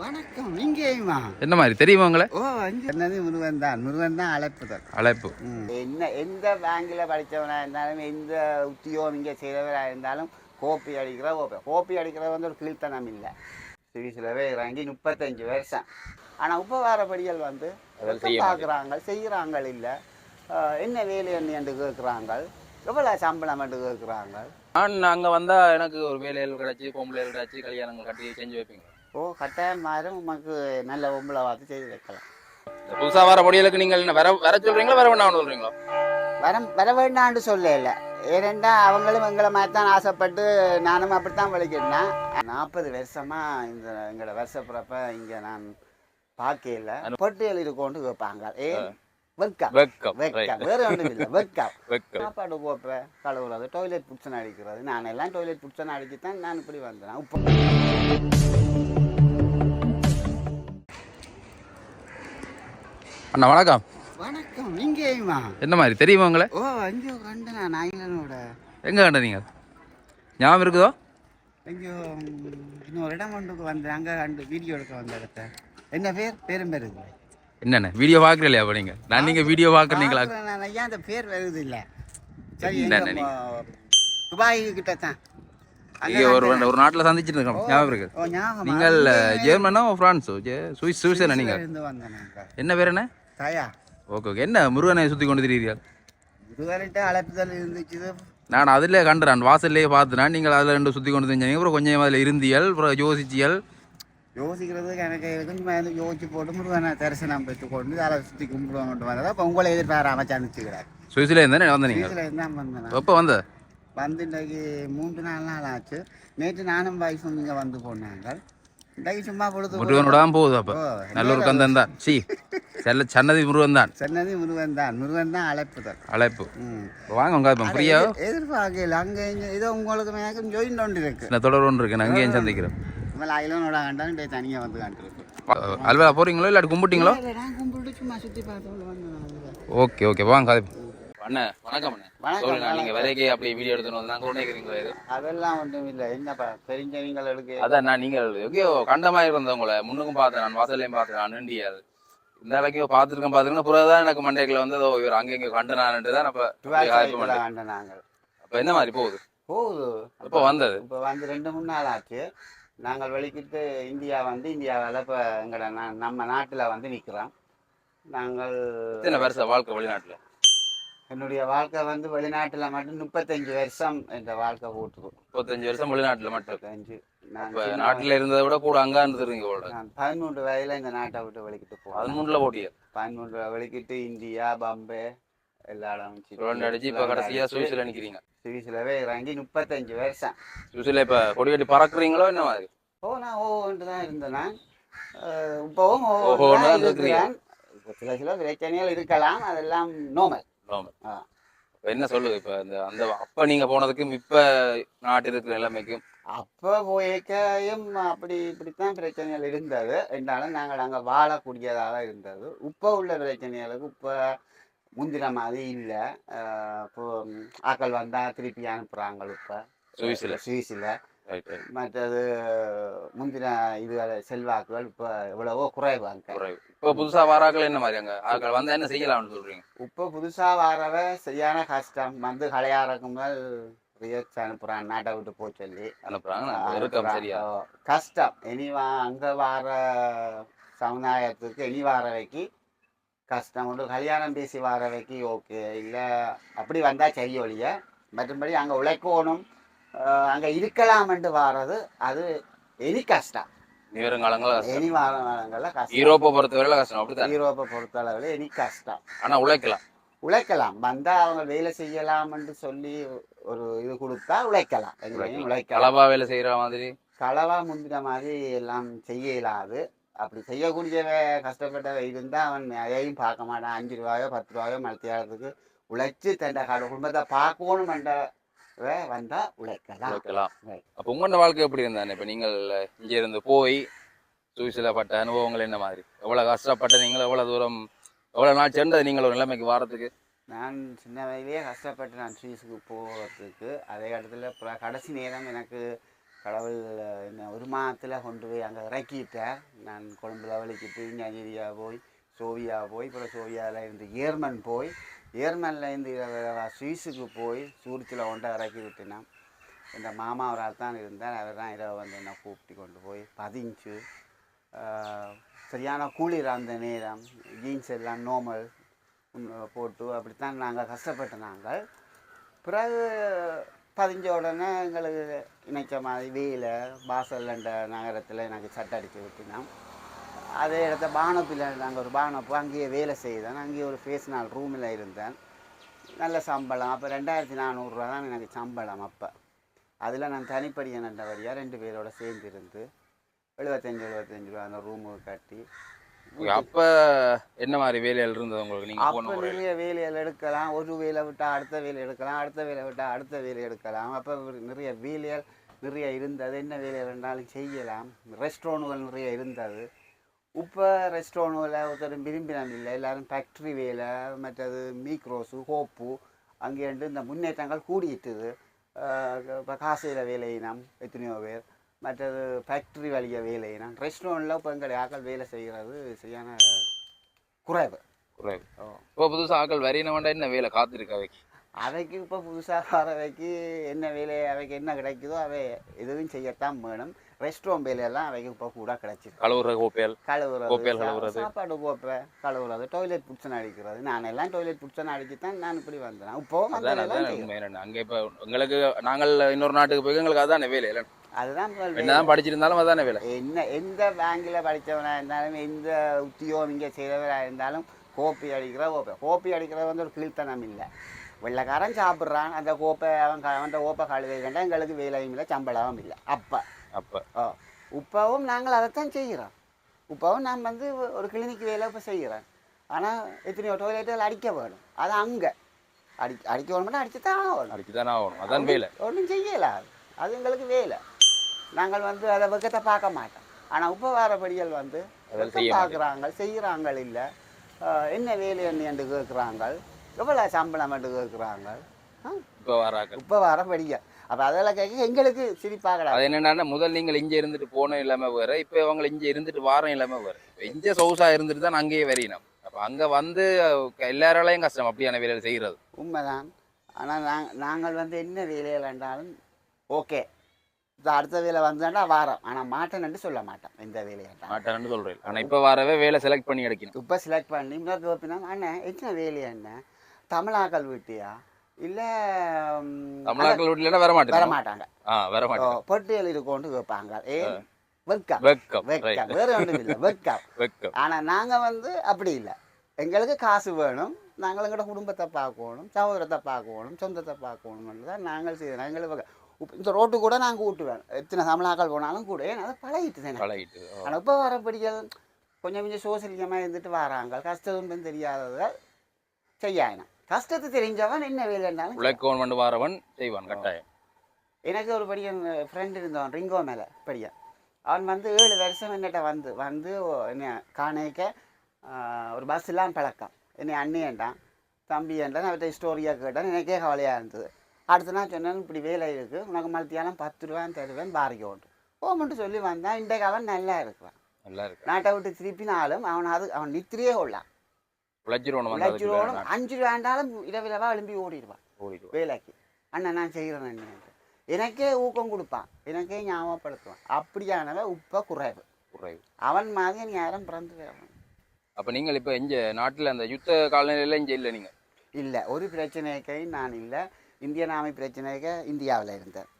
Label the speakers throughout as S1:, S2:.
S1: வணக்கம் நீங்கேயுமா?
S2: என்ன மாதிரி தெரியுமா உங்களை?
S1: ஓ அஞ்சு. என்னது முருகன் தான். முருகன் தான் அழைப்புதல்.
S2: அழைப்பு.
S1: என்ன எந்த பேங்கில் படித்தவனா இருந்தாலும் எந்த உத்தியோகம் இங்கே செய்கிறவராக இருந்தாலும் கோப்பி அடிக்கிற கோப்பி. கோப்பி அடிக்கிறது வந்து ஒரு கீழ்த்தனம் இல்லை. சிவிசிலவே இறங்கி முப்பத்தஞ்சு வருஷம். ஆனால் உபகாரப்படிகள் வந்து பார்க்குறாங்க செய்கிறாங்க இல்லை. என்ன வேலை என்ன என்று கேட்குறாங்க? எவ்வளோ சம்பளம் என்று கேட்குறாங்க?
S2: நான் அங்கே வந்தா எனக்கு ஒரு வேலைகள் கிடச்சி பொம்பளைகள் கிடச்சி கல்யாணங்கள் கட்டி செஞ்சு வைப்பீங்க.
S1: ஓ கட்டாயம் மாறும் உமக்கு நல்ல பொம்பளை பார்த்து செய்து வைக்கலாம்.
S2: புதுசா வர பொடியலுக்கு நீங்கள் என்ன வர வர சொல்றீங்களா வர வேண்டாம் சொல்றீங்களா?
S1: வர வர வேண்டாம்னு சொல்லல. ஏனெண்டா அவங்களும் எங்களை மாதிரி தான் ஆசைப்பட்டு நானும் அப்படித்தான் விளைக்கிட்டேன் நாற்பது வருஷமா இந்த எங்களோட வருஷப்புறப்ப இங்க நான் பார்க்கல பொட்டியல் இருக்கோண்டு கேட்பாங்க ஏன் வெக்கம்
S2: வெக்கம்
S1: வெக்கம் வேற ஒன்றும் இல்லை வெக்கம்
S2: வெக்கம்
S1: சாப்பாடு போப்பேன் கழுவுறது டாய்லெட் புடிச்சன் அடிக்கிறது. நான் எல்லாம் டாய்லெட் புடிச்சன் அடிச்சு தான் நான் இப்படி வந்தேன். இப்போ
S2: அண்ணா வணக்கம்.
S1: வணக்கம். நீங்கேயுமா
S2: என்ன மாதிரி தெரியுமா உங்களை?
S1: ஓ அஞ்சோ கண்டு நான் நாயிலனோட
S2: எங்க கண்ட நீங்கள் ஞாபகம் இருக்குதோ?
S1: ஐயோ இன்னொரு இடம் கொண்டுக்கு வந்தேன். அங்கே கண்டு வீடியோ எடுக்க வந்த இடத்த. என்ன பேர்? பேரும் பேர் இல்லை
S2: என்னண்ணே வீடியோ பார்க்கலையா அப்போ நீங்கள் நான் நீங்கள் வீடியோ பார்க்குறீங்களா?
S1: நான் ஐயா அந்த பேர் வருது இல்லை? சரி துபாய் கிட்ட தான்.
S2: ஒரு ஒரு நாட்டில் சந்திச்சுட்டு இருக்கோம். ஞாபகம் இருக்கு.
S1: ஓ ஞாபகம்.
S2: நீங்கள் ஜெர்மனோ ஃப்ரான்ஸோ? சுவிஸ்
S1: வந்தேன் நாங்கள்
S2: என்ன பேர் என்ன?
S1: தாயா?
S2: Okay okay. என்ன முருகனை சுற்றி கொண்டு திரிகிறீர்கள்
S1: இதுவரைட்டு அழைப்புதல் இருந்துச்சு.
S2: நான் அதிலே கண்டுறேன். வாசல்லையே பார்த்துனா நீங்கள் அதில் ரெண்டு சுற்றி கொண்டு தெரிஞ்சீங்க. அப்புறம் கொஞ்சம் அதில் இருந்தியல் அப்புறம் யோசிச்சியல்
S1: யோசிக்கிறதுக்கு எனக்கு கொஞ்சம் மேலே யோசிச்சு போட்டு முருகனை தரிசனம் பெற்றுக்கொண்டு அதை சுற்றி கும்பிடுவோம் வந்ததா இப்போ உங்களை எதிர்பார அமைச்சு அனுப்பிச்சுக்கிறார்
S2: சுவிஸ்ல இருந்தானே வந்த நீங்கள்
S1: வீட்டில் இருந்தால் வந்தேன்.
S2: எப்போ வந்த?
S1: வந்து இன்றைக்கு மூன்று நாலு நாள் ஆச்சு. நேற்று நானும் வைஃபும் இங்கே வந்து போனாங்க. இன்றைக்கு சும்மா பொழுது
S2: முருகனோட தான் போகுது அப்போ. நல்ல ஒரு கந்தன் தான். சி செல்ல சன்னதி முருகன் தான்.
S1: சொன்னது முருகன் தான். முருகன் தான் அழைப்புதல்
S2: அழைப்பு.
S1: ம்.
S2: வாங்க உங்க இப்போ ஃப்ரீயா
S1: எதிர்பார்க்கல. அங்கே இங்கே ஏதோ உங்களுக்கு எனக்கு ஜோயின் ஒன்று இருக்கு.
S2: என்ன தொடர் ஒன்று இருக்கு. நான் அங்கேயும் சந்திக்கிறேன்
S1: நம்மள அயலனோட கண்டாலும் போய் தனியாக வந்து காண்டிருக்கு
S2: அல்வா போறீங்களோ? இல்லாட்டி கும்பிட்டீங்களோ?
S1: நான் கும்பிட்டு சும்மா சுற்றி வந்தேன்
S2: ஓகே ஓகே. வாங்க அண்ணே வணக்கம் அண்ணே. நீங்க விலைக்கு அப்படி வீடியோ எடுத்துன்னு வந்து நாங்கள் நினைக்கிறீங்களா இது?
S1: அதெல்லாம் ஒன்றும் இல்லை. என்னப்பா தெரிஞ்சவங்கள் எடுக்க
S2: அதான் நான் நீங்கள் எங்கேயோ கண்டமா இருந்தவங்கள முன்னுக்கும் பார்த்தேன் நான் வாசல்லையும் பார்த்தேன் நான் நிண்டியாது இந்த அளவுக்கு பார்த்துருக்கேன் பார்த்துருக்கேன். பிறகு தான் எனக்கு மண்டைக்குள்ள வந்து அதோ இவர் அங்கே இங்கே கண்டனான்ட்டு தான் அப்போ அப்போ என்ன மாதிரி போகுது?
S1: போகுது.
S2: எப்போ வந்தது?
S1: இப்போ வந்து ரெண்டு மூணு நாள் ஆச்சு. நாங்கள் வெளிக்கிட்டு இந்தியா வந்து இந்தியாவில் இப்போ எங்களோட நம்ம நாட்டில் வந்து நிற்கிறோம் நாங்கள்
S2: எத்தனை வருஷம் வாழ்க்கை வெளிநாட்டுல?
S1: என்னுடைய வாழ்க்கை வந்து வெளிநாட்டில் மட்டும் முப்பத்தஞ்சு வருஷம் என்ற வாழ்க்கை போட்டுரும்
S2: முப்பத்தஞ்சு வருஷம் வெளிநாட்டுல மட்டும்?
S1: முப்பத்தஞ்சு. நான்
S2: நாட்டுல இருந்ததை விட கூட அங்க இருந்துருங்க
S1: நான் பதிமூன்று வயதில் இந்த நாட்டை விட்டு வெளிக்கிட்டு போனேன்.
S2: பதிமூணுல போட்டியா?
S1: பதிமூன்று வெளிக்கிட்டு இந்தியா பம்பே எல்லா இடம்
S2: சுழண்டு அடிச்சு இப்ப கடைசியா சுவிஸ்ல நிக்கிறீங்க
S1: சுவிசிலவே இறங்கி முப்பத்தஞ்சு வருஷம்.
S2: சுவிஸ்ல இப்ப கொடி கட்டி பறக்குறீங்களோ என்ன மாதிரி?
S1: ஓ நான் ஓன்ட்டு தான் இருந்தேன் நான். இப்பவும்
S2: தான்
S1: இருக்கிறேன். சில சில பிரச்சனைகள் இருக்கலாம் அதெல்லாம் நோமல்
S2: இப்ப என்ன சொல்லுது இப்ப இந்த அந்த அப்ப நீங்க போனதுக்கும் இப்ப நாட்டு இருக்கிற நிலைமைக்கும்.
S1: அப்போ போயிருக்கையும் அப்படி இப்படித்தான் பிரச்சனைகள் இருந்தது. என்றாலும் நாங்கள் அங்கே வாழக்கூடியதாக இருந்தது. இப்போ உள்ள பிரச்சனைகளுக்கு இப்போ முந்தின மாதிரி இல்லை. இப்போ ஆக்கள் வந்தால் திருப்பி அனுப்புகிறாங்க இப்போ.
S2: சுவிஸ்ல.
S1: சுவிஸில். மற்றது முந்தின இது செல்வாக்குகள் இப்போ எவ்வளவோ குறைவாங்க
S2: குறைவு. இப்ப புதுசா வாராக்கள் என்ன மாதிரி அங்க? ஆக்கள் வந்தா என்ன செய்யலாம்னு சொல்றீங்க?
S1: இப்போ புதுசாக வரவ சரியான கஷ்டம். வந்து கலையாறக்கு முதல் ரியக்ஸ் அனுப்புகிறான் நாட்டை விட்டு போக சொல்லி.
S2: அனுப்புறாங்க
S1: கஷ்டம். இனி வா அங்கே வர சமுதாயத்துக்கு இனி வர வைக்கி கஷ்டம். உண்டு கல்யாணம் பேசி வர வைக்கி ஓகே. இல்லை அப்படி வந்தால் சரி ஒழிய. மற்றபடி அங்கே உழைக்கணும். அங்கே இருக்கலாம்ன்ட்டு வாரது அது இனி கஷ்டம்.
S2: நீ வருங்காலங்கள கஷ்டம்.
S1: இனி வாரங்களில் கஷ்டம்.
S2: யூரோப்பை பொறுத்தவரையில கஷ்டம் அப்படித்தான்.
S1: யூரோப்பை பொறுத்தளவில் இனி கஷ்டம்.
S2: ஆனா உழைக்கலாம்.
S1: உழைக்கலாம். வந்தா அவங்க வேலை செய்யலாம்னு சொல்லி ஒரு இது கொடுத்தா உழைக்கலாம். உழைக்கலாம்.
S2: களவா வேலை செய்யற மாதிரி?
S1: களவா முந்தின மாதிரி எல்லாம் செய்ய இயலாது அப்படி செய்யக்கூடியவ கஷ்டப்பட்டவ இருந்தா அவன் அதையும் பார்க்க மாட்டான். அஞ்சு ரூபாயோ பத்து ரூபாயோ மலத்தியாளத்துக்கு உழைச்சு தன் குடும்பத்தை பார்க்கணும் வந்தவ வந்தா உழைக்கலாம்.
S2: உழைக்கலாம். அப்ப உங்களோட வாழ்க்கை எப்படி இருந்தானே? இப்ப நீங்கள் இங்க இருந்து போய் சுவிஸ்ல பட்ட அனுபவங்கள் என்ன மாதிரி? எவ்வளவு கஷ்டப்பட்ட நீங்கள் எவ்வளவு தூரம் எவ்வளவு நாள் சென்றது நீங்கள் ஒரு நிலைமைக்கு வாரத்துக்கு?
S1: நான் சின்ன வயதிலே கஷ்டப்பட்டு நான் சுவிஸுக்கு போகிறதுக்கு அதே இடத்துல கடைசி நேரம் எனக்கு கடவுள் என்ன ஒரு மாதத்தில் கொண்டு போய் அங்கே இறக்கிட்டேன் நான் கொழும்புல வலிக்கிட்டு நைஜீரியா போய் சோவியா போய் அப்புறம் சோவியாவில் இருந்து ஏர்மன் போய் ஏர்மனில் இருந்து சுவிஸுக்கு போய் சூரிச்சில் ஒன்றை இறக்கி விட்டுனேன் இந்த மாமா ஒரு தான் இருந்தார். அவர் தான் இரவு வந்து என்ன கூப்பிட்டு கொண்டு போய் பதிஞ்சு சரியான குளிர் அந்த நேரம் ஜீன்ஸ் எல்லாம் நோமல் போட்டு அப்படித்தான் நாங்கள் கஷ்டப்பட்டு நாங்கள். பிறகு பதிஞ்ச உடனே எங்களுக்கு நினைச்ச மாதிரி வெயில் பாசல்லண்ட நகரத்தில் எனக்கு சட்டை அடித்து விட்டினோம் அதே இடத்த பானப்பில் நாங்கள் ஒரு பானப்பு அங்கேயே வேலை செய்தேன். அங்கேயே ஒரு ஃபேஸ் நாள் ரூமில் இருந்தேன். நல்ல சம்பளம். அப்போ ரெண்டாயிரத்தி நானூறுரூவா தான் எனக்கு சம்பளம் அப்போ. அதில் நான் தனிப்படியாக நண்டபடியாக ரெண்டு பேரோட சேர்ந்து இருந்து எழுபத்தஞ்சு எழுபத்தஞ்சு ரூபா அந்த ரூமுக்கு கட்டி
S2: அப்ப என்ன மாதிரி வேலைகள் இருந்தது உங்களுக்கு? நீங்க போன
S1: அப்போ நிறைய வேலைகள் எடுக்கலாம். ஒரு வேலை விட்டால் அடுத்த வேலை எடுக்கலாம். அடுத்த வேலை விட்டால் அடுத்த வேலை எடுக்கலாம். அப்போ நிறைய வேலைகள் நிறைய இருந்தது. என்ன வேலை இருந்தாலும் செய்யலாம். ரெஸ்டாரண்ட்டுகள் நிறைய இருந்தது. இப்போ ரெஸ்டாரண்ட்டில் ஒருத்தர் விரும்பினம் இல்லை எல்லாரும் ஃபேக்ட்ரி வேலை மற்றது மீக்ரோஸு ஹோப்பு அங்கேருந்து இந்த முன்னேற்றங்கள் கூடிட்டுது இப்போ காசையில் வேலையினம் எத்தனையோ பேர். மற்றது ஃபேக்ட்ரி வழிய வேலையினம் ரெஸ்டாரண்ட்டில் இப்போ எங்களுடைய ஆக்கள் வேலை செய்கிறது சரியான குறைவு.
S2: குறைவு. இப்போ புதுசா ஆக்கள் வரையின வேண்டாம் என்ன வேலை காத்திருக்க அவைக்கு?
S1: அவைக்கு இப்போ புதுசாக வரவைக்கு என்ன வேலை அவைக்கு என்ன கிடைக்குதோ அவை எதுவும் செய்யத்தான் வேணும். ரெஸ்டாரண்ட் வேலையெல்லாம் அவைக்கு இப்போ கூட கிடைச்சிருக்கு.
S2: கழுவுற கோப்பையல்.
S1: கழுவுறது
S2: கோப்பையால் கழுவுறது.
S1: சாப்பாடு கோப்பை கழுவுறது டாய்லெட் புடிச்சன் அடிக்கிறது. நான் எல்லாம் டாய்லெட் புடிச்சன் அடிச்சு தான் நான் இப்படி வந்தேன்.
S2: என்னன்னா, அங்க இப்ப எங்களுக்கு நாங்கள் இன்னொரு நாட்டுக்கு போய் எங்களுக்கு அதான வேலை இல்லை
S1: அதுதான்.
S2: என்னதான் படிச்சிருந்தாலும் அதான வேலை.
S1: என்ன எந்த பேங்கில் படித்தவனா இருந்தாலும் எந்த உத்தியோகம் இங்கே செய்தவராக இருந்தாலும் கோப்பி அடிக்கிற கோப்பை. கோப்பி அடிக்கிறது வந்து ஒரு கீழ்த்தனம் இல்லை. வெள்ளைக்காரன் சாப்பிட்றான் அந்த கோப்பை அவன் அவன் கோப்பை வேண்டாம் எங்களுக்கு வேலையும் இல்லை சம்பளமும் இல்லை. அப்போ
S2: அப்ப.
S1: ஓ இப்போவும் நாங்கள் அதைத்தான் செய்கிறோம். இப்போவும் நான் வந்து ஒரு கிளினிக் வேலை இப்போ செய்கிறேன். ஆனால் எத்தனையோ டொய்லெட்டுகள் அடிக்க வேணும். அது அங்கே. அடி அடிக்க வேணும்னா அடிச்சு தான் ஆகணும்.
S2: அடிச்சுதானே ஆகணும். அதான் வேலை.
S1: ஒன்றும் செய்யலாம் அது. எங்களுக்கு வேலை. நாங்கள் வந்து அதை வெக்கத்தை பார்க்க மாட்டோம். ஆனால் உப்ப வாரப்படிகள் வந்து பார்க்குறாங்க செய்கிறாங்க இல்லை. என்ன வேலை என்று கேட்குறாங்க எவ்வளோ சம்பளம் என்று கேட்குறாங்க
S2: இப்ப வராக்கள்.
S1: உப்ப வாரப்படிகள் அப்போ அதெல்லாம் கேட்க எங்களுக்கு சிரிப்பாகடா.
S2: அது என்னன்னா முதல் நீங்கள் இங்க இருந்துட்டு போன இல்லாம வேற இப்ப அவங்க இங்க இருந்துட்டு வாரம் இல்லாம வேற. இங்க சவுசா இருந்துட்டு தான் அங்கேயே வரையணும் அப்ப அங்க வந்து எல்லாராலையும் கஷ்டம் அப்படியான வேலைகள் செய்யறது.
S1: உண்மைதான். ஆனால் நாங் நாங்கள் வந்து என்ன வேலையில் இருந்தாலும் ஓகே. இது அடுத்த வேலை வந்தாண்டா வாரம். ஆனால் மாட்டேன்னு சொல்ல மாட்டோம். இந்த வேலையாண்டா
S2: மாட்டான்னு சொல்றேன். ஆனா இப்ப வரவே வேலை செலக்ட் பண்ணி எடுக்கணும்.
S1: இப்போ செலக்ட் பண்ணி இன்னொரு அண்ணன் என்ன வேலை என்ன தமிழாக்கள் வீட்டியா? இல்லை
S2: தமிழ்நாட்டில் வீட்டுல வர
S1: வர
S2: மாட்டேன்
S1: மாட்டாங்க
S2: வர மாட்டேன்
S1: பொட்டியல் இருக்கோண்டு கேட்பாங்க ஏன் வெக்கம்
S2: வெக்கம்
S1: வெக்கம் வேற ஒன்றும் இல்லை வெக்கம்
S2: வெக்கம்
S1: ஆனால் நாங்கள் வந்து அப்படி இல்லை. எங்களுக்கு காசு வேணும். நாங்கள் எங்களோட குடும்பத்தை பார்க்கணும் சகோதரத்தை பார்க்கணும் சொந்தத்தை பார்க்கணும்னு தான் நாங்கள் செய்யணும் எங்களுக்கு இந்த ரோட்டு கூட நாங்கள் ஊட்டுவேன். எத்தனை தமிழாக்கள் போனாலும் கூட ஏன்னா அதை பழகிட்டு தானே.
S2: பழகிட்டு.
S1: ஆனால் இப்போ வரப்படிகள் கொஞ்சம் கொஞ்சம் சோசியலியமாக இருந்துட்டு வராங்க. கஷ்டம் தெரியாதவர்கள் செய்யணும் கஷ்டத்தை தெரிஞ்சவன் என்ன வேலைன்னாலும்
S2: உழைக்கவன் வந்து வாரவன் செய்வான் கட்டாயம்.
S1: எனக்கு ஒரு படியன் ஃப்ரெண்ட் இருந்தவன் ரிங்கோ மேலே படியன். அவன் வந்து ஏழு வருஷம் என்னட்ட வந்து வந்து என்ன காணேக்க ஒரு பஸ் எல்லாம் பழக்கம். என்னை அண்ணியன்டான் தம்பி ஏன்டான் அவர்கிட்ட ஸ்டோரியாக கேட்டான் எனக்கே கவலையாக இருந்தது. அடுத்த நாள் சொன்னேன் இப்படி வேலை இருக்குது உனக்கு மத்தியானம் பத்து ரூபான்னு தருவேன் பாரிக்க ஓட்டு. போமெண்ட்டு சொல்லி வந்தான் இன்றைக்கு அவன் நல்லா இருக்கிறான்
S2: நல்லா இருக்கு
S1: நாட்டை விட்டு திருப்பினாலும் அவன் அது அவன் நித்திரியே கொள்ளான் லட்சம்
S2: வேலை
S1: அஞ்சு ரூபாண்டாலும் இரவிரவா எழும்பி ஓடிடுவான்
S2: ஓடிடுவோம்
S1: வேலைக்கு. அண்ணன் நான் செய்கிறேன் எனக்கே ஊக்கம் கொடுப்பான். எனக்கே ஞாபகப்படுத்துவான். அப்படியானவன் உப்ப குறைவு.
S2: குறைவு.
S1: அவன் மாதிரி யாரும் பிறந்து வேணும்
S2: அப்ப நீங்கள் இப்ப இங்க நாட்டுல அந்த யுத்த காலநிலையில இங்க இல்ல நீங்க?
S1: இல்லை ஒரு பிரச்சனைக்கு நான் இல்லை. இந்தியன் ஆர்மி பிரச்சனைக்கு இந்தியாவில் இருந்தேன்.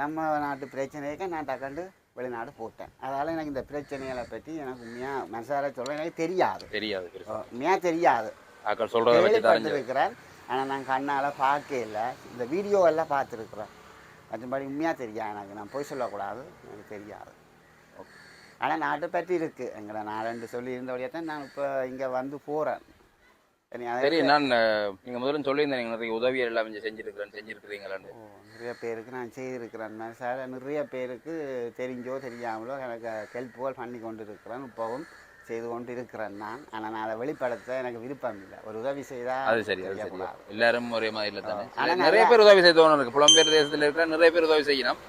S1: நம்ம நாட்டு பிரச்சனைக்கு நான் டக்கண்டு வெளிநாடு போட்டேன். அதால் எனக்கு இந்த பிரச்சனைகளை பற்றி எனக்கு உண்மையாக மனசார சொல்ல எனக்கு தெரியாது.
S2: தெரியாது.
S1: உண்மையாக தெரியாது. கேள்விப்பட்டிருக்கிறேன் ஆனால் நான் கண்ணால் பார்க்கல இந்த வீடியோ எல்லாம் பார்த்துருக்குறேன் மற்றபடி உண்மையாக தெரியாது. எனக்கு நான் போய் சொல்லக்கூடாது. எனக்கு தெரியாது. ஆனால் நாட்டை பற்றி இருக்குது எங்களை நாலண்டு சொல்லி இருந்தபடியாக தான் நான் இப்போ இங்கே வந்து போகிறேன்
S2: சரி நான் அஹ், நீங்க முதல்ல சொல்லியிருந்தேன். நீங்க நிறைய உதவி எல்லாம் இங்க செஞ்சிருக்கிறேன் செஞ்சிருக்கிறீங்களான்னு.
S1: நிறைய பேருக்கு நான் செய்திருக்கிறேன். சார் நிறைய பேருக்கு தெரிஞ்சோ தெரியாமலோ எனக்கு ஹெல்ப்புகள் பண்ணி கொண்டு இருக்கிறேன் இப்போவும் செய்து கொண்டு இருக்கிறேன் நான். ஆனால் நான் அதை வெளிப்படுத்த எனக்கு விருப்பம் இல்லை. ஒரு உதவி செய்தால்
S2: அது சரி அது சரி. எல்லாரும் ஒரே மாதிரி இல்ல தானே
S1: ஆனா
S2: நிறைய பேர் உதவி செய்தவனும் இருக்கு. புலம்பெயர் தேசத்துல இருக்கிற நிறைய பேர் உதவி செய்யணும்.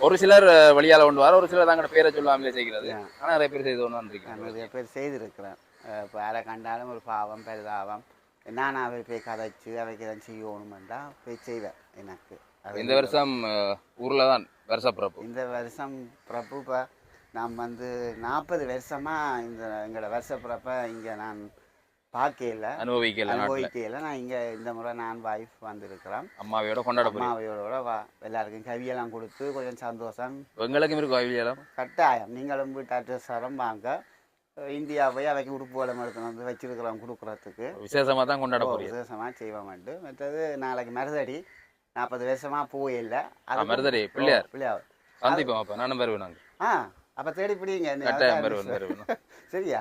S2: ஒரு சிலர் அஹ், வெளியால கொண்டு வர ஒரு சிலர் தாங்க பேரை சொல்லாமலே செய்கிறது.
S1: ஆ.
S2: ஆனா நிறைய பேர் செய்து கொண்டு
S1: நான்
S2: வந்திருக்கீங்க
S1: நிறைய பேர் செய்திருக்கிறேன். இப்போ யாரை கண்டாலும் ஒரு பாவம் பெரிதாவம் நான் அவை போய் கதைச்சு அவைக்கு எதாவது செய்யணுமெண்டா போய் செய்வேன் எனக்கு.
S2: இந்த வருஷம் ஊர்ல தான் வருஷ பிறப்பு.
S1: இந்த வருஷம் பிரபு இப்போ நான் வந்து நாற்பது வருஷமாக இந்த எங்களோட வருஷ பிறப்பை இங்கே நான் பார்க்கல
S2: அனுபவிக்கல
S1: அனுபவிக்கல நான் இங்கே இந்த முறை நான் வைஃப் வந்திருக்கிறேன்.
S2: அம்மாவையோட கொண்டாட
S1: அம்மாவையோட வா எல்லாருக்கும் கவியெல்லாம் கொடுத்து கொஞ்சம் சந்தோஷம்.
S2: எங்களுக்கும் இருக்கும் அவியலாம்
S1: கட்டாயம். நீங்களும் வீட்டு அட்ரஸ் தரம் வாங்க. இந்தியா போய் அவைக்கு உடுப்புகளை எடுத்துன்னு வந்து வச்சிருக்கிறோம் கொடுக்குறதுக்கு.
S2: விசேஷமா தான் கொண்டாட
S1: விசேஷமாக செய்வோம்ட்டு மற்றது நாளைக்கு மருதடி. நாற்பது வருஷமாக போயில்லை
S2: மருதடி, பிள்ளையார்.
S1: பிள்ளையார்.
S2: சந்திப்போம் அப்ப நானும் வருவேன் நாங்க.
S1: ஆ அப்போ தேடி பிடிங்க இந்த
S2: கட்டாயம்
S1: அதான்
S2: வருவேன் வருவேன்.
S1: சரியா?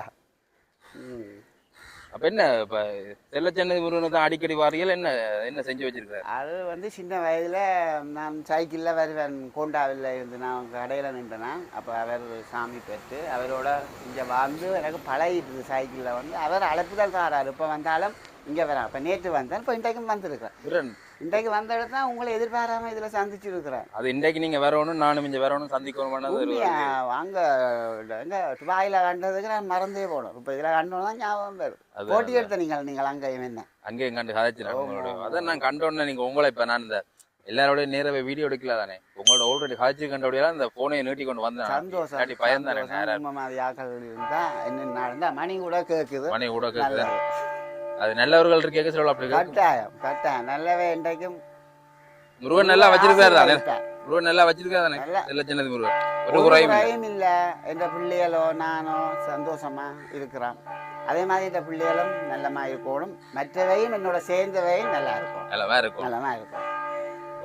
S2: அப்ப என்ன இப்ப செல்லச்சென்னை முருகனை தான் அடிக்கடி வாரியல் என்ன என்ன செஞ்சு வச்சிருக்காரு
S1: அது வந்து சின்ன வயதில் நான் சைக்கிளில் வருவேன் கோண்டாவில் இருந்து நான் கடையில் நின்றேனா. அப்போ அவர் சாமி பெற்று அவரோட இங்கே வந்து எனக்கு பழகிட்டு சைக்கிளில் வந்து அவர் அழைப்பு தான் தாராரு. இப்போ வந்தாலும் இங்கே வரேன் இப்போ நேற்று வந்தேன் இப்போ இன்றைக்கும் வந்திருக்கிறேன்.
S2: முருகன்
S1: இன்றைக்கு வந்த இடத்துல உங்களை எதிர்பாராமல் இதில் சந்திச்சிருக்கிறேன்.
S2: அது இன்றைக்கு நீங்க வரணும் நானும் இங்க வரணும் சந்திக்கணும்
S1: வாங்க எங்க துபாயில் கண்டதுக்கு நான் மறந்தே போனோம் இப்போ இதில் கண்டோம் தான் ஞாபகம் வரும். போட்டி எடுத்த நீங்கள் நீங்கள் அங்கே என்ன?
S2: அங்கே கண்டு
S1: ஆமா.
S2: அதான் நான் கண்டோன்னே நீங்க உங்களை இப்ப நான் இந்த எல்லாரோட நேரவே வீடியோ எடுக்கல தானே? உங்களோட ஆல்ரெடி காய்ச்சி கண்டபடியெல்லாம் இந்த போனை நீட்டி கொண்டு வந்தேன்
S1: சந்தோஷம்.
S2: இல்லாட்டி பயம் தானே
S1: சந்தோஷம்.
S2: நேரா
S1: உண்மை மாதிரி ஆக்கள் இருந்தா என்ன நடந்தா மணி கூட கேட்குது
S2: மணி கூட
S1: நல்லது.
S2: அது நல்லவர்கள் இருக்கே சொல்ல அப்படி.
S1: கட்டாயம் கட்டாயம். நல்லவே இன்றைக்கும்
S2: முருகன் நல்லா வச்சிருக்காரு தானே. முருகன் நல்லா வச்சிருக்காரு தானே? சின்னது முருகன். ஒரு குறையும் இல்லை.
S1: என்ற பிள்ளைகளோ நானோ சந்தோஷமா இருக்கிறோம். அதே மாதிரி இந்த பிள்ளைகளும் நல்லமா இருக்கணும். மற்றவையும் என்னோட சேர்ந்தவையும் நல்லா இருக்கும்
S2: நல்லாவா இருக்கும்
S1: நல்லமா இருக்கும்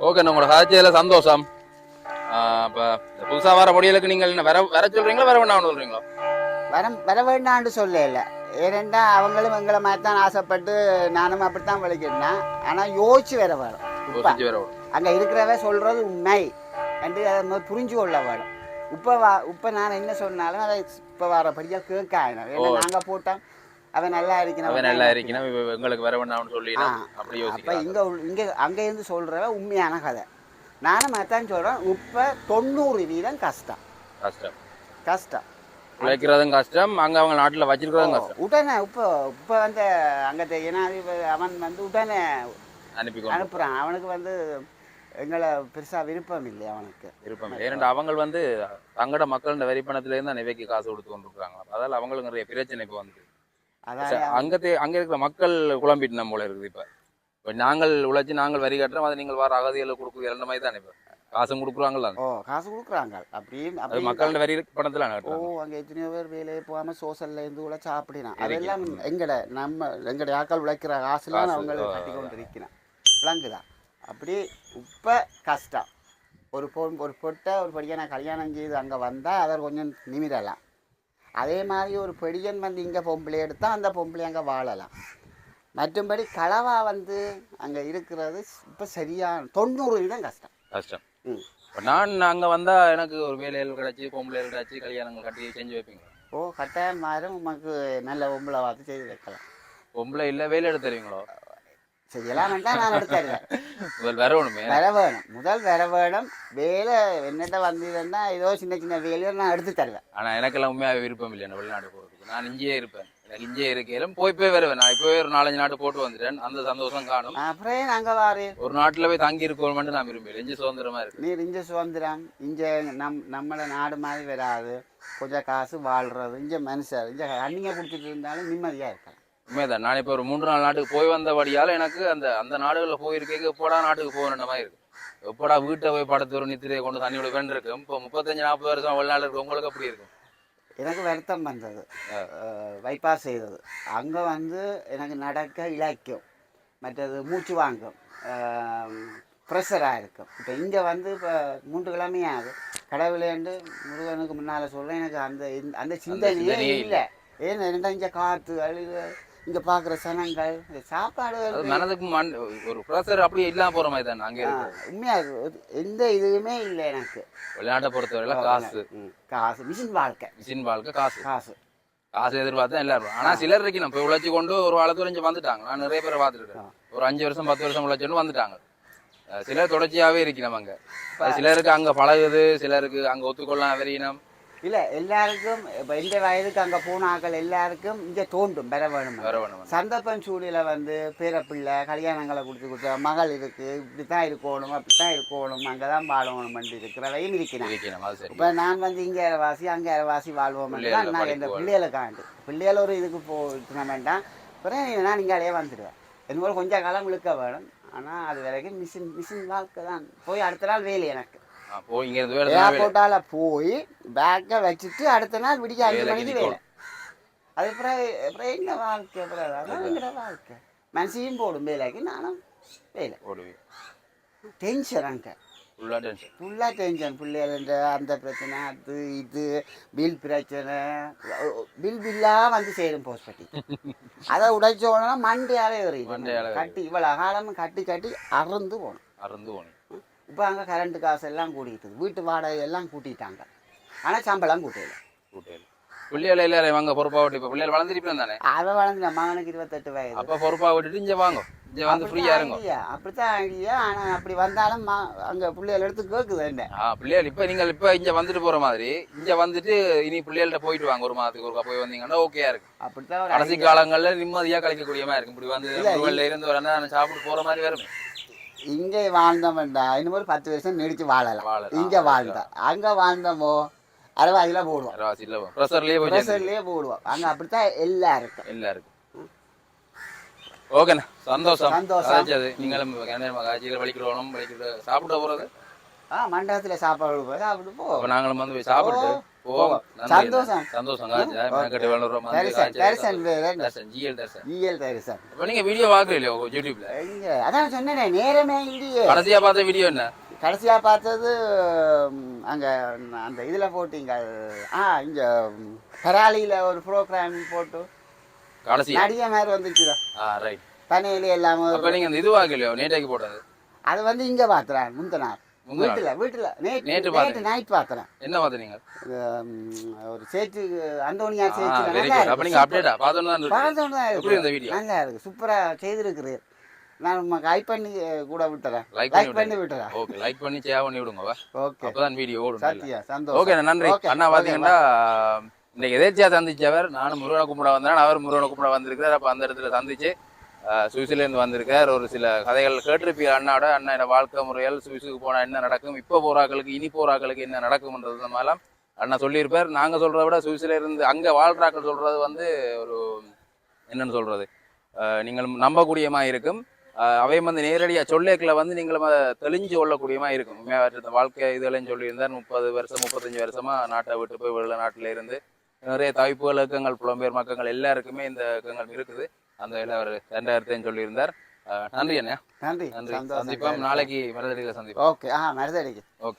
S2: ஓகே உங்களோட காய்ச்சல சந்தோஷம். இப்ப இந்த புதுசா வர முடியலுக்கு நீங்கள் என்ன வர வர சொல்றீங்களா வர வேண்டாம் சொல்றீங்களா?
S1: வர வர வேண்டாம்னு சொல்ல இல்லை ஏனெண்டா அவங்களும் எங்களை மாதிரி தான் ஆசைப்பட்டு நானும் அப்படித்தான் வலிக்கிட்டேன் ஆனா யோசிச்சு வர வேணும் இப்ப
S2: யோசிச்சு வர விடும்.
S1: அங்க இருக்கிறவ சொல்றது உண்மை என்று அதை புரிஞ்சு கொள்ள வேணும் உப்ப வா உப்ப நான் என்ன சொன்னாலும் அதை இப்ப வரபடியா கேட்க ஆயிடும் ஏன்னா
S2: ஓ.
S1: நாங்க போட்டோம் அவன் நல்லா இருக்கணும்
S2: அவன் நல்லா இருக்கணும் எங்களுக்கு வர வேண்டாம்னு சொல்லினா
S1: ஆ.
S2: அப்படி
S1: அப்ப இங்க இங்க அங்க இருந்து சொல்றவ உண்மையான கதை. நானும் அதான் சொல்றேன். உப்ப தொண்ணூறு வீதம் கஷ்டம்.
S2: கஷ்டம்.
S1: கஷ்டம்.
S2: உழைக்கிறதும் கஷ்டம் அங்க அவங்க நாட்டுல வச்சிருக்கிறதும் கஷ்டம்.
S1: உடனே இப்போ இப்போ வந்து அங்கே ஜனாதிபதி அவன் வந்து உடனே
S2: அனுப்பி கொண்டு
S1: அனுப்புறான். அவனுக்கு வந்து எங்களை பெருசா விருப்பம் இல்லை அவனுக்கு.
S2: இருப்பாங்க ஏனென்றா அவங்க வந்து தங்கட மக்கள் வரி பணத்துல இருந்து நிவைக்கு காசு கொடுத்து கொண்டிருக்காங்க அதால அவங்களுக்கு நிறைய பிரச்சனை இப்போ வந்து. அங்க அங்க இருக்கிற மக்கள் குழம்பிட்டு நம்ம போல இருக்குது இப்ப. இப்ப நாங்கள் உழைச்சி நாங்கள் வரி கட்டுறோம் அதை நீங்கள் வர அகதிகளை கொடுக்குறது அந்த மாதிரி தானே இப்ப. காசும் கொடுக்குறாங்கல்ல
S1: ஓ காசு கொடுக்குறாங்க. அப்படியும்
S2: அது
S1: அப்படி
S2: மக்களோட வரி பணத்துல
S1: ஓ அங்கே எத்தனையோ பேர் வேலையே போகாம சோசல்ல இருந்து கூட சாப்பிடினான் அதெல்லாம் எங்கட நம்ம எங்கட ஆக்கள் உழைக்கிற காசுலாம்
S2: காசு,
S1: அவங்களுக்கு
S2: ஆ.
S1: கட்டி கொண்டு இருக்கிறான் விளங்குதா அப்படி உப்ப கஷ்டம். ஒரு பொன் ஒரு பொட்டை ஒரு படியனை கல்யாணம் செய்து அங்கே வந்தால் அவர் கொஞ்சம் நிமிரலாம். அதே மாதிரி ஒரு பெடியன் வந்து இங்கே பொம்பளை எடுத்தால் அந்த பொம்பளை அங்கே வாழலாம். மற்றும்படி களவா வந்து அங்கே இருக்கிறது இப்போ சரியான தொண்ணூறு வீதம் கஷ்டம்.
S2: கஷ்டம். இப்ப நான் அங்க வந்தா எனக்கு ஒரு வேலைகள் கிடைச்சி பொம்பளைகள் கிடைச்சி கல்யாணங்கள் கட்டி செஞ்சு வைப்பீங்க.
S1: ஓ கட்டாயம் மாறும். உமக்கு நல்ல பொம்பளை பார்த்து செய்து வைக்கலாம்.
S2: பொம்பளை இல்ல வேலை எடுத்து தருவீங்களோ?
S1: செய்யலாம் நான் எடுத்துருவேன்
S2: முதல் வரணுமே
S1: வர வேணும். முதல் வர வேணும். வேலை என்னட்ட வந்ததுன்னா ஏதோ சின்ன சின்ன வேலையை நான் எடுத்து தருவேன்.
S2: ஆனா எனக்கெல்லாம் உண்மையாக விருப்பம் இல்லை வெளிநாடு போகிறதுக்கு நான் இங்கேயே இருப்பேன். இங்கேயே இருக்கையிலும் போய் போய் வருவேன். நான் இப்போவே ஒரு நாலஞ்சு நாட்டு போட்டு வந்துட்டேன். அந்த சந்தோஷம் காணும்.
S1: அப்புறம் அங்கே வாரு?
S2: ஒரு நாட்டுல போய் தங்கி இருக்கணும்னு நான் விரும்புகிறேன் இஞ்சி சுதந்திரமா இருக்கு.
S1: நீர் இங்கே சுதந்திரம். இங்கே நம் நம்மளை நாடு மாதிரி வராது. கொஞ்சம் காசு வாழ்றது. இங்கே மனுஷர். இங்கே அண்ணிங்க கொடுத்துட்டு இருந்தாலும் நிம்மதியாக இருக்கலாம்.
S2: உண்மைதான். நான் இப்போ ஒரு மூன்று நாலு நாட்டுக்கு போய் வந்தபடியால எனக்கு அந்த அந்த நாடுகளில் போயிருக்கேங்க எப்போடா நாட்டுக்கு போகணுன்ற மாதிரி இருக்கு. எப்போடா வீட்டை போய் படத்து ஒரு நித்திரையை கொண்டு தண்ணி விட இருக்கும் இப்போ முப்பத்தஞ்சு நாற்பது வருஷம் வெளிநாடு இருக்கு உங்களுக்கு அப்படி இருக்கும்.
S1: எனக்கு வருத்தம் வந்தது. வைப்பாஸ் செய்தது. அங்கே வந்து எனக்கு நடக்க இழைக்கும். மற்றது மூச்சு வாங்கும். ப்ரெஷராக இருக்கும். இப்போ இங்கே வந்து இப்போ மூன்று கிழமையாகுது கடவுளேண்டு முருகனுக்கு முன்னால் சொல்கிறேன் எனக்கு அந்த அந்த சிந்தனையே இல்லை. ஏன்னா இங்கே காற்று அழுகு இங்கே பார்க்குற சனங்கள் இந்த சாப்பாடு
S2: மனதுக்கு மண் ஒரு ப்ரெஷர் அப்படியே இல்லாம போற மாதிரி தானே அங்கே இருக்கு.
S1: உண்மையாக எந்த இதுவுமே இல்லை எனக்கு.
S2: வெளிநாட்டை பொறுத்தவரையில காசு.
S1: காசு மிஷின் வாழ்க்கை.
S2: மிஷின் வாழ்க்கை காசு.
S1: காசு.
S2: காசு எதிர்பார்த்தா எல்லாரும் ஆனா சிலர் இருக்கு நம்ம உழைச்சி கொண்டு ஒரு காலத்துல இங்க வந்துட்டாங்க. நான் நிறைய பேரை பார்த்துருக்கேன் ஒரு அஞ்சு வருஷம் பத்து வருஷம் உழைச்சோன்னு வந்துட்டாங்க. சிலர் தொடர்ச்சியாவே இருக்கிறோம் அங்க. அது சிலருக்கு அங்க பழகுது சிலருக்கு அங்க ஒத்துக்கொள்ளலாம் வெறியினம்
S1: இல்ல எல்லாருக்கும் இப்ப இந்த வயதுக்கு அங்க போன ஆட்கள் எல்லாருக்கும் இங்க தோண்டும் பெற வேணும். சந்தர்ப்பம் சூழ்நிலை வந்து பேரப்பிள்ளை கல்யாணங்களை கொடுத்து கொடுத்த மகள் இருக்கு இப்படித்தான் இருக்கணும் அப்படித்தான் இருக்கணும் அங்கதான் வாழணும் இருக்கிறவையும் இருக்கிறேன். இப்ப நான் வந்து இங்க வாசி அங்க வாசி வாழ்வோம் நான் இந்த பிள்ளைகளுக்காண்டு. பிள்ளைகள் ஒரு இதுக்கு போயிட்டு வேண்டாம் அப்புறம் நான் இங்காலேயே வந்துடுவேன். என்னோட கொஞ்சம் காலம் இழுக்க வேணும். ஆனா அது வரைக்கும் மிஷின் மிஷின் வாழ்க்கை தான். போய் அடுத்த நாள் வேலை எனக்கு.
S2: போய் இங்க இருந்து வேலை.
S1: ஏர்போர்ட்டால போய் பேக்கை வச்சுட்டு அடுத்த நாள் விடிய அஞ்சு மணிக்கு வேலை. அது அப்புறம் என்ன வாழ்க்கை அப்புறம் வாழ்க்கை. மனசையும் போடும் வேலைக்கு நானும் வேலை.
S2: ஓடுவி
S1: டென்ஷன் அங்கே.
S2: ஃபுல்லா டென்ஷன்
S1: ஃபுல்லாக டென்ஷன் பிள்ளைகள அந்த பிரச்சனை அது இது பில் பிரச்சனை பில் பில்லாக வந்து சேரும் போஸ்பட்டி அதை உடைச்ச உடனே மண்டையாலே எறியும் கட்டி இவ்வளோ காலமும் கட்டி கட்டி அறுந்து போகணும்.
S2: அருந்து போனி
S1: இப்போ அங்கே கரண்ட் காசு எல்லாம் கூட்டிட்டு வீட்டு வாடகை எல்லாம் கூட்டிட்டாங்க. ஆனால் சம்பளம் கூட்டல.
S2: கூட்டையில் பிள்ளைகள் எல்லாரும் வாங்க பொறுப்பா விட்டு இப்ப பிள்ளைகள் வளர்ந்துருப்பேன் தானே?
S1: அவன் வளர்ந்து நம்ம மகனுக்கு இருபத்தெட்டு வயது.
S2: அப்ப பொறுப்பா விட்டுட்டு இங்க வாங்க. இங்க வந்து ஃப்ரீயா இருங்க.
S1: அப்படித்தான் ஐடியா. ஆனால் அப்படி வந்தாலும் ம- அங்க பிள்ளைகள் எடுத்து கேட்குது என்ன.
S2: ஆ பிள்ளைகள் இப்ப நீங்கள் இப்ப இங்க வந்துட்டு போற மாதிரி இங்க வந்துட்டு இனி பிள்ளைகள்ட்ட போயிட்டு வாங்க. ஒரு மாதத்துக்கு ஒருக்கா போய் வந்தீங்கன்னா ஓகேயா இருக்கு.
S1: அப்படித்தான் ஒரு
S2: கடைசி காலங்கள்ல நிம்மதியா கழிக்கக்கூடிய மாதிரி இருக்கும். இப்படி வந்து
S1: இல்ல,
S2: இருந்து ஒரு அண்ணன் சாப்பிட்டு போற மாதிரி வருமே
S1: இங்கே வாழ்ந்தோம்டா இன்னும் ஒரு பத்து வருஷம் நீடிச்சு வாழலாம். இங்க வாழ்ந்தா. அங்க வாழ்ந்தோமோ அறுபதுல போடுவோம்.
S2: ப்ரெஷர்லயே
S1: போடுவோம். அங்க அப்படித்தான் எல்லாருக்கும்.
S2: எல்லாருக்கும். ஓகேண்ணா. சந்தோஷம்.
S1: சந்தோஷம்.
S2: நீங்களும் காட்சியில் வலிக்கிறோம் வலிக்கிற சாப்பிட போறது?
S1: ஆ மண்டபத்துல சாப்பாடு சாப்பிட்டு போ.
S2: நாங்களும் வந்து போய் சாப்பிட்டு போவோம்.
S1: சந்தோஷம்.
S2: சந்தோஷம். நீங்க வீடியோ பாக்குறீங்களோ யூடியூப்ல?
S1: அதான் சொன்னேனே நேரமே இல்லையே.
S2: கடைசியா பார்த்த வீடியோ என்ன?
S1: கடைசியா பார்த்தது அங்க அந்த இதுல போட்டீங்க ஆ இங்க பராலியில ஒரு ப்ரோக்ராம் போட்டு
S2: கடைசியா?
S1: நடிகை மாதிரி வந்துச்சுதா
S2: ஆ ரைட்
S1: பனையில எல்லாமே
S2: நீங்க இது வாங்கலையோ நேட்டைக்கு போட்டது?
S1: அது வந்து இங்க பாத்துறேன் முந்தனார். வீட்டுல வீட்டுல. நேற்று
S2: நேற்று.
S1: நைட் பாத்துறேன்
S2: என்ன பார்த்து நீங்க
S1: ஒரு சேச்சு அந்தோனியார்
S2: குட் அப்ப நீங்க அப்டேட்டா பார்த்தோன்னு. எப்படி இருந்த வீடியோ
S1: நல்லா இருக்கு. சூப்பரா செய்திருக்கிறீர். நான் லைக் பண்ணி கூட விட்டுறேன்.
S2: லைக் பண்ணி
S1: விட்டுறேன்.
S2: ஓகே லைக் பண்ணி ஷேர் பண்ணி விடுங்க.
S1: ஓகே
S2: அப்பதான் வீடியோ ஓடும்.
S1: சத்யா சந்தோஷம்.
S2: ஓகே நன்றி. அண்ணா பாத்தீங்கன்னா இன்னைக்கு எதேச்சியா சந்திச்சவர் நானும் முருகனை கும்பிட வந்தேன். அவர் முருகனை கும்பிட வந்திருக்கிறார். அப்ப அந்த இடத்துல சந்திச்சு சுவிஸ்லேருந்து வந்திருக்கார். ஒரு சில கதைகள் கேட்டிருப்பீங்க. அண்ணாவோட அண்ணாவோட வாழ்க்கை முறைகள் சுவிஸுக்கு போனால் என்ன நடக்கும் இப்போ போறாக்களுக்கு இனி போறாக்களுக்கு என்ன நடக்கும்ன்றது மாதிரிலாம் அண்ணா சொல்லியிருப்பார். நாங்கள் சொல்கிறத விட சுவிஸ்லேருந்து அங்கே வாழ்கிறாக்கள் சொல்கிறது வந்து ஒரு என்னென்னு சொல்கிறது நீங்கள் நம்பக்கூடியமாக இருக்கும். அவை அவையும் வந்து நேரடியாக சொல்லேக்கில் வந்து நீங்களும் அதை தெளிஞ்சு கொள்ளக்கூடியமாக இருக்கும். வாழ்க்கை இதெல்லாம் சொல்லியிருந்தார். முப்பது வருஷம் முப்பத்தஞ்சு வருஷமாக நாட்டை விட்டு போய் வெளில நாட்டில் இருந்து நிறைய தவிப்புகள் இயக்கங்கள் புலம்பெயர் மக்கள் எல்லாருக்குமே இந்த இயக்கங்கள் இருக்குது. அந்த இதில் அவர் ரெண்டாயிரத்தையும் சொல்லியிருந்தார். நன்றி அண்ணா.
S1: நன்றி.
S2: நன்றி. சந்திப்போம். நாளைக்கு மருதடியில் சந்திப்போம்.
S1: ஓகே. ஆ மருதடிக்கு.
S2: ஓகே.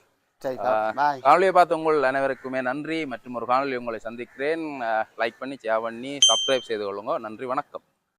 S2: காணொலியை பார்த்த உங்கள் அனைவருக்குமே நன்றி. மற்றும் ஒரு காணொலி உங்களை சந்திக்கிறேன். லைக் பண்ணி ஷேர் பண்ணி சப்ஸ்கிரைப் செய்து கொள்ளுங்க. நன்றி வணக்கம்.